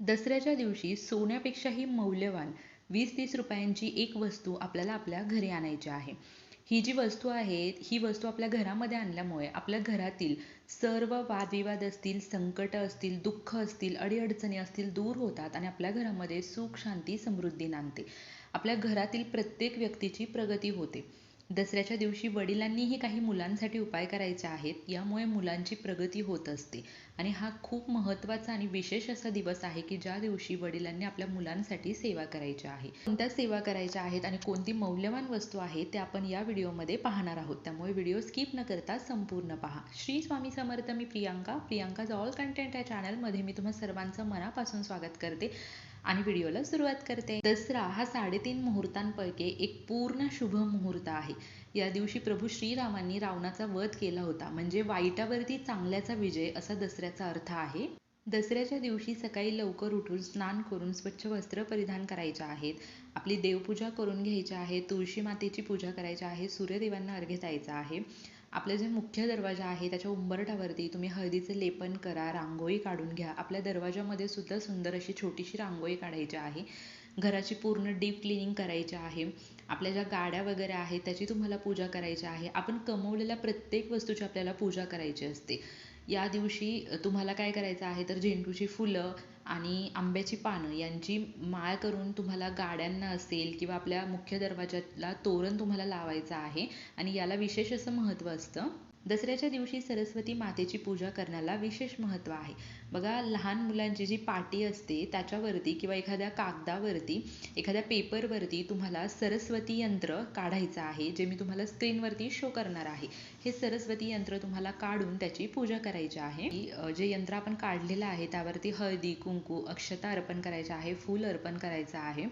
दसऱ्याच्या दिवशी सोन्यापेक्षाही मौल्यवान वीस तीस रुपयांची एक वस्तू आपल्याला आपल्या घरी आणायची आहे. ही जी वस्तू आहे ही वस्तू आपल्या घरामध्ये आणल्यामुळे आपल्या घरातील सर्व वादविवाद असतील संकट असतील दुःख असतील अडीअडचणी असतील दूर होतात आणि आपल्या घरामध्ये सुख शांती समृद्धी नांदते. आपल्या घरातील प्रत्येक व्यक्तीची प्रगती होते. दसऱ्याच्या दिवशी वडिलांनीही काही मुलांसाठी उपाय करायचे आहेत यामुळे मुलांची प्रगती होत असते. आणि हा खूप महत्त्वाचा आणि विशेष असा दिवस आहे की ज्या दिवशी वडिलांनी आपल्या मुलांसाठी सेवा करायची आहे. कोणत्या सेवा करायच्या आहेत आणि कोणती मौल्यवान वस्तू आहे ते आपण या व्हिडिओमध्ये पाहणार आहोत. त्यामुळे व्हिडिओ स्किप न करता संपूर्ण पहा. श्री स्वामी समर्थ मी प्रियांका. प्रियांका ऑल कंटेंट या चॅनलमध्ये मी तुम्हा सर्वांचं मनापासून स्वागत करते. आणि व्हिडिओला सुरुवात करते. दसरा हा साडेतीन मुहूर्तांपैकी एक पूर्ण शुभ मुहूर्त आहे. या दिवशी प्रभू श्रीरामांनी रावणाचा वध केला होता. म्हणजे वाईटावरती चांगल्याचा विजय असा दसऱ्याचा अर्थ आहे. दसऱ्याच्या दिवशी सकाळी लवकर उठून स्नान करून स्वच्छ वस्त्र परिधान करायचे आहेत. आपली देवपूजा करून घ्यायची आहे. तुळशी मातेची पूजा करायची आहे. सूर्यदेवांना अर्घ्य द्यायचा आहे. आपले जे मुख्य दरवाजा आहे त्याच्या उंबरठावरती तुम्ही हळदीचे लेपन करा रांगोळी काढून घ्या. आपल्या दरवाजामध्ये सुद्धा सुंदर अशी छोटीशी रांगोळी काढायची आहे. घराची पूर्ण डीप क्लिनिंग करायची आहे. आपल्या ज्या गाड्या वगैरे आहेत त्याची तुम्हाला पूजा करायची आहे. आपण कमवलेल्या प्रत्येक वस्तूची आपल्याला पूजा करायची असते. या दिवशी तुम्हाला काय करायचं आहे तर झेंडूची फुलं आणि आंब्याची पानं यांची माळ करून तुम्हाला गाड्यांना असेल किंवा आपल्या मुख्य दरवाजाला तोरण तुम्हाला लावायचं आहे. आणि याला विशेष असं महत्त्व असतं. दसऱ्याच्या दिवशी सरस्वती मातेची पूजा करण्याला विशेष महत्त्व आहे. बघा लहान मुलांची जी पाटी असते त्याच्यावरती किंवा एखाद्या कागदावरती एखाद्या पेपरवरती तुम्हाला सरस्वती यंत्र काढायचं आहे जे मी तुम्हाला स्क्रीनवरती शो करणार आहे. हे सरस्वती यंत्र तुम्हाला काढून त्याची पूजा करायची आहे. जे यंत्र आपण काढलेलं आहे त्यावरती हळदी कुंकू अक्षता अर्पण करायचं आहे फूल अर्पण करायचं आहे.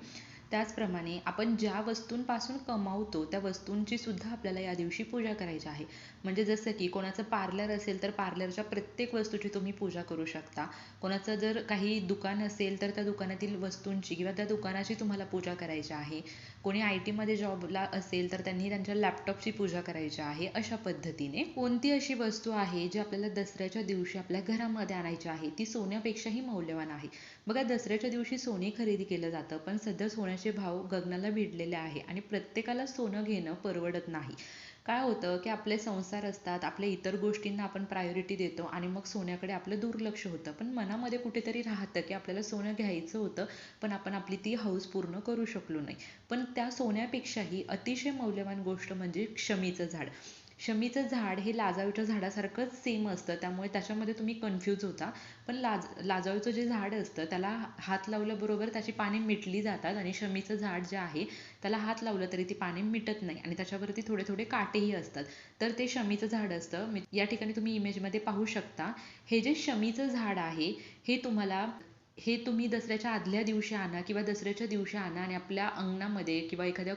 त्याचप्रमाणे आपण ज्या वस्तूंपासून कमावतो त्या वस्तूंची सुद्धा आपल्याला या दिवशी पूजा करायची आहे. म्हणजे जसं की कोणाचं पार्लर असेल तर पार्लरच्या प्रत्येक वस्तूची तुम्ही पूजा करू शकता. कोणाचं जर काही दुकान असेल तर त्या दुकानातील वस्तूंची किंवा त्या दुकानाची तुम्हाला पूजा करायची आहे. कोणी आय टीमध्ये जॉबला असेल तर त्यांनी त्यांच्या लॅपटॉपची पूजा करायची आहे अशा पद्धतीने. कोणती अशी वस्तू आहे जी आपल्याला दसऱ्याच्या दिवशी आपल्या घरामध्ये आणायची आहे? ती सोन्यापेक्षाही मौल्यवान आहे. बघा दसऱ्याच्या दिवशी सोने खरेदी केलं जातं पण सध्या सोन्याचे भाव गगनाला भिडलेले आहे आणि प्रत्येकाला सोनं घेणं परवडत नाही. काय होतं की आपले संसार असतात आपल्या इतर गोष्टींना आपण प्रायोरिटी देतो आणि मग सोन्याकडे आपलं दुर्लक्ष होतं. पण मनामध्ये कुठेतरी राहतं की आपल्याला सोनं घ्यायचं होतं पण आपण आपली ती हौस पूर्ण करू शकलो नाही. पण त्या सोन्यापेक्षाही अतिशय मौल्यवान गोष्ट म्हणजे क्षमीचं झाड. शमीचं झाड हे लाजाळूच्या झाडासारखंच सेम असतं. त्यामुळे त्याच्यामध्ये तुम्ही कन्फ्यूज होता. पण लाज लाजाळूचं जे झाड असतं त्याला हात लावल्याबरोबर त्याची पाने मिटली जातात आणि शमीचं झाड जे आहे त्याला हात लावलं तरी ती पाने मिटत नाही आणि त्याच्यावरती थोडे थोडे काटेही असतात. तर ते शमीचं झाड असतं. या ठिकाणी तुम्ही इमेजमध्ये पाहू शकता. हे जे शमीचं झाड आहे हे तुम्हाला हे तुम्ही दसऱ्याच्या आदल्या दिवशी आणा किंवा दसऱ्याच्या दिवशी आणा आणि आपल्या अंगणामध्ये किंवा एखाद्या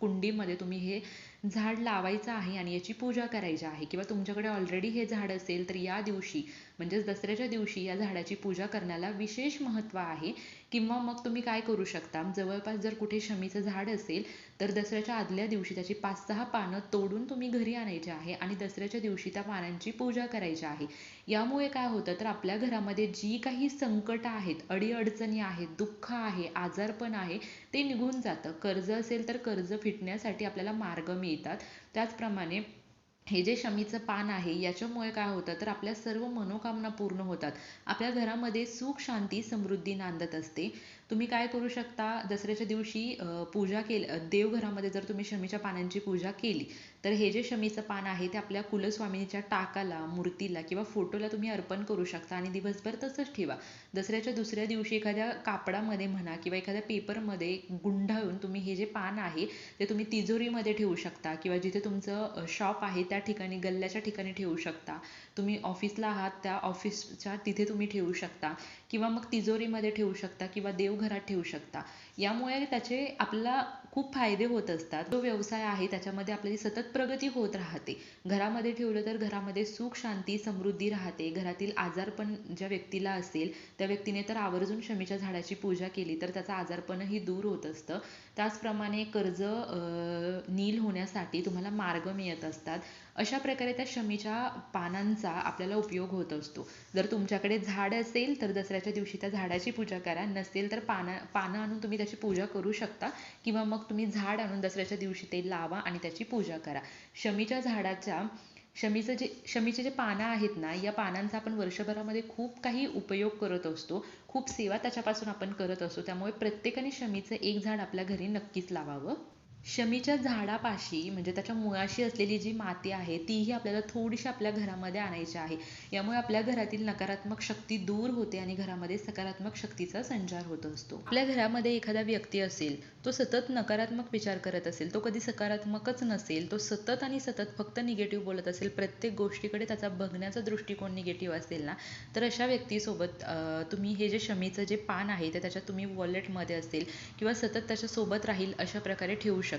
कुंडीमध्ये तुम्ही हे झाड लावायचं आहे आणि याची पूजा करायची आहे किंवा तुमच्याकडे ऑलरेडी हे झाड असेल तर या दिवशी म्हणजेच दसऱ्याच्या दिवशी या झाडाची पूजा करण्याला विशेष महत्त्व आहे. किंवा मग तुम्ही काय करू शकता? जवळपास जर कुठे शमीचं झाड असेल तर दसऱ्याच्या आदल्या दिवशी त्याची पाच सहा पानं तोडून तुम्ही घरी आणायची आहे आणि दसऱ्याच्या दिवशी त्या पानांची पूजा करायची आहे. यामुळे काय होतं? तर आपल्या घरामध्ये जी काही संकट आहेत अडीअडचणी आहेत दुःख आहे आजारपण आहे ते निघून जातं. कर्ज असेल तर कर्ज फिटण्यासाठी आपल्याला मार्ग मिळतात त्याचप्रमाणे हे जे शमीचं पान आहे याच्यामुळे काय होतं तर आपल्या सर्व मनोकामना पूर्ण होतात. आपल्या घरामध्ये सुख शांती समृद्धी नांदत असते. तुम्ही काय करू शकता? दसऱ्याच्या दिवशी पूजा केली देवघरामध्ये जर तुम्ही शमीच्या पानांची पूजा केली तर हे जे शमीचं पान आहे ते आपल्या कुलस्वामिनीच्या टाकाला मूर्तीला किंवा फोटोला तुम्ही अर्पण करू शकता आणि दिवसभर तसंच ठेवा. दसऱ्याच्या दुसऱ्या दिवशी एखाद्या कापडामध्ये म्हणा किंवा एखाद्या पेपरमध्ये गुंडाळून तुम्ही हे जे पान आहे ते तुम्ही तिजोरीमध्ये ठेवू शकता किंवा जिथे तुमचं शॉप आहे त्या ठिकाणी गल्ल्याच्या ठिकाणी ठेवू शकता. तुम्ही ऑफिसला आहात त्या ऑफिसच्या तिथे तुम्ही ठेवू शकता किंवा मग तिजोरीमध्ये ठेवू शकता किंवा देवघर घरात ठेवू शकता. यामुळे त्याचे आपला खूप फायदे होत असतात. जो व्यवसाय आहे त्याच्यामध्ये आपल्याला सतत प्रगती होत राहते. घरामध्ये ठेवलं तर घरामध्ये सुख शांती समृद्धी राहते. घरातील आजारपण ज्या व्यक्तीला असेल त्या व्यक्तीने तर आवर्जून शमीच्या झाडाची पूजा केली तर त्याचं आजारपणही दूर होत असतं. त्याचप्रमाणे कर्ज नील होण्यासाठी तुम्हाला मार्ग मिळत असतात. अशा प्रकारे त्या शमीच्या पानांचा आपल्याला उपयोग होत असतो. जर तुमच्याकडे झाड असेल तर दसऱ्याच्या दिवशी त्या झाडाची पूजा करा. नसेल तर पानं पानं आणून तुम्ही त्याची पूजा करू शकता. किंवा मग तुम्ही झाड आणून दसऱ्याच्या दिवशी ते लावा आणि त्याची पूजा करा. शमीच्या झाडाच्या शमीचं जे शमीचे जे पानं आहेत ना या पानांचा आपण वर्षभरामध्ये खूप काही उपयोग करत असतो. खूप सेवा त्याच्यापासून आपण करत असतो. त्यामुळे प्रत्येकाने शमीचं एक झाड आपल्या घरी नक्कीच लावावं. शमीच्या झाडापाशी म्हणजे त्याच्या मुळाशी असलेली जी माती आहे तीही आपल्याला थोडीशी आपल्या घरामध्ये आणायची आहे. यामुळे आपल्या घरातील नकारात्मक शक्ती दूर होते आणि घरामध्ये सकारात्मक शक्तीचा संचार होत असतो. आपल्या घरामध्ये एखादा व्यक्ती असेल तो सतत नकारात्मक विचार करत असेल तो कधी सकारात्मकच नसेल तो सतत आणि सतत फक्त निगेटिव्ह बोलत असेल प्रत्येक गोष्टीकडे त्याचा बघण्याचा दृष्टिकोन निगेटिव्ह असेल ना तर अशा व्यक्तीसोबत तुम्ही हे जे शमीचं जे पान आहे ते त्याच्या तुम्ही वॉलेटमध्ये असेल किंवा सतत त्याच्यासोबत राहील अशा प्रकारे ठेवू शकता.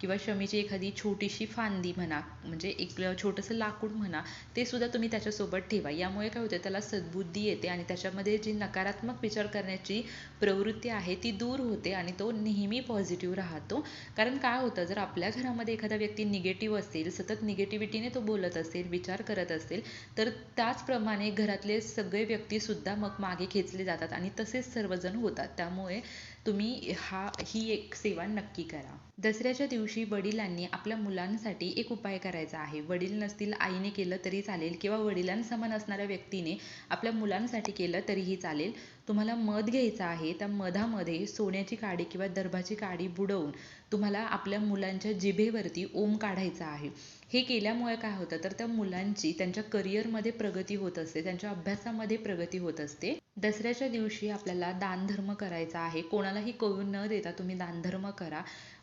किंवा शमीची एखादी छोटीशी फांदी म्हणा म्हणजे एक छोटंसं लाकूड म्हणा ते सुद्धा तुम्ही त्याच्यासोबत ठेवा. यामुळे काय होतं त्याला सद्बुद्धी येते आणि त्याच्यामध्ये जी नकारात्मक विचार करण्याची प्रवृत्ती आहे ती दूर होते आणि तो नेहमी पॉझिटिव्ह राहतो. कारण काय होतं जर आपल्या घरामध्ये एखादा व्यक्ती निगेटिव्ह असेल सतत निगेटिव्हिटीने तो बोलत असेल विचार करत असेल तर त्याचप्रमाणे घरातले सगळे व्यक्तीसुद्धा मग मागे खेचले जातात आणि तसेच सर्वजण होतात. त्यामुळे तुम्ही हा ही एक सेवा नक्की करा. दसऱ्याच्या दिवशी वडिलांनी आपल्या मुलांसाठी एक उपाय करायचा आहे. वडील नसतील आईने केलं तरी चालेल किंवा वडिलांसमान असणाऱ्या व्यक्तीने आपल्या मुलांसाठी केलं तरीही चालेल. तुम्हाला मध घ्यायचा आहे त्या मधामध्ये सोन्याची काडी किंवा दर्भाची काडी बुडवून तुम्हाला आपल्या मुलांच्या जिभेवरती ओम काढायचा आहे. हे केल्यामुळे काय होतं? तर त्या मुलांची त्यांच्या करिअरमध्ये प्रगती होत असते त्यांच्या अभ्यासामध्ये प्रगती होत असते. दसऱ्याच्या दिवशी आपल्याला दानधर्म करायचा आहे. कोणालाही कळून न देता तुम्ही दानधर्म करा.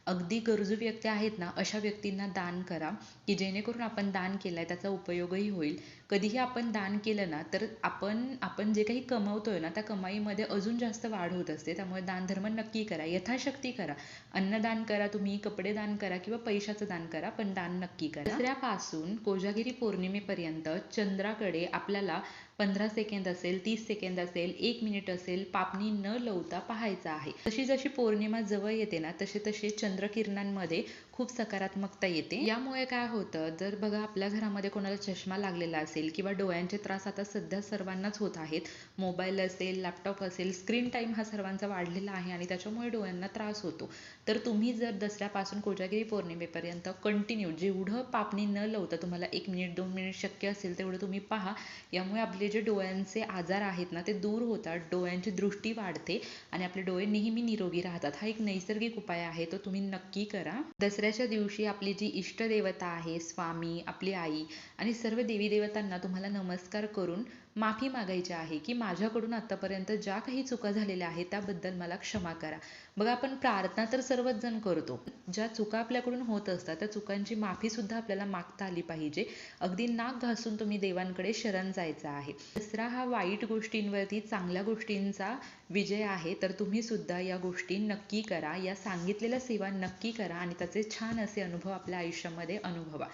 अगदी गरजू व्यक्ती आहेत ना अशा व्यक्तींना दान करा की जेणेकरून आपण दान केलंय त्याचा उपयोगही होईल. कधीही आपण दान केलं ना तर आपण आपण जे काही कमवतोय ना त्या कमाईमध्ये अजून जास्त वाढ होत असते. त्यामुळे दानधर्म नक्की करा यथाशक्ती करा. अन्नदान करा तुम्ही कपडे दान करा किंवा पैशाचं दान करा पण दान नक्की करा. दुसऱ्यापासून कोजागिरी पौर्णिमेपर्यंत चंद्राकडे आपल्याला पंधरा सेकंद असेल तीस सेकंद असेल एक मिनिट असेल पापणी न लवता पाहायचा आहे. जशी जशी पौर्णिमा जवळ येते ना तसे तसे चंद्रकिरणांमध्ये खूप सकारात्मकता येते. यामुळे काय होतं जर बघा आपल्या घरामध्ये कोणाला चष्मा लागलेला असेल किंवा डोळ्यांचे त्रास आता सध्या सर्वांनाच होत आहेत मोबाईल असेल लॅपटॉप असेल स्क्रीन टाईम हा सर्वांचा वाढलेला आहे आणि त्याच्यामुळे डोळ्यांना त्रास होतो. तर तुम्ही जर दसऱ्यापासून कोजागिरी पौर्णिमेपर्यंत कंटिन्यू जेवढं पापणी न लवता तुम्हाला एक मिनिट दोन मिनिट शक्य असेल तेवढं तुम्ही पहा. यामुळे आपले जे डोळ्यांचे आजार आहेत ना ते दूर होतात डोळ्यांची दृष्टी वाढते आणि आपले डोळे नेहमी निरोगी राहतात. हा एक नैसर्गिक उपाय आहे तो तुम्ही नक्की करा. दसऱ्याच्या दिवशी आपली जी इष्टदेवता आहे स्वामी आपली आई आणि सर्व देवी देवतांना तुम्हाला नमस्कार करून माफी मागायची आहे की माझ्याकडून आतापर्यंत ज्या काही चुका झालेल्या आहेत त्याबद्दल मला क्षमा करा. बघा आपण प्रार्थना तर सर्वच जण करतो. ज्या चुका आपल्याकडून होत असतात त्या चुकांची माफी सुद्धा आपल्याला मागता आली पाहिजे. अगदी नाक घासून तुम्ही देवांकडे शरण जायचं आहे. दसरा हा वाईट गोष्टींवरती चांगल्या गोष्टींचा विजय आहे तर तुम्ही सुद्धा या गोष्टी नक्की करा. या सांगितलेल्या सेवा नक्की करा आणि त्याचे छान असे अनुभव आपल्या आयुष्यामध्ये अनुभवा.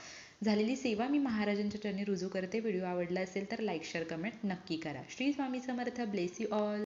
झालेली सेवा मी महाराजांच्या चरणी रुजू करते. व्हिडिओ आवडला असेल तर लाईक शेअर कमेंट नक्की करा. Shri Swami Samarth. Bless you all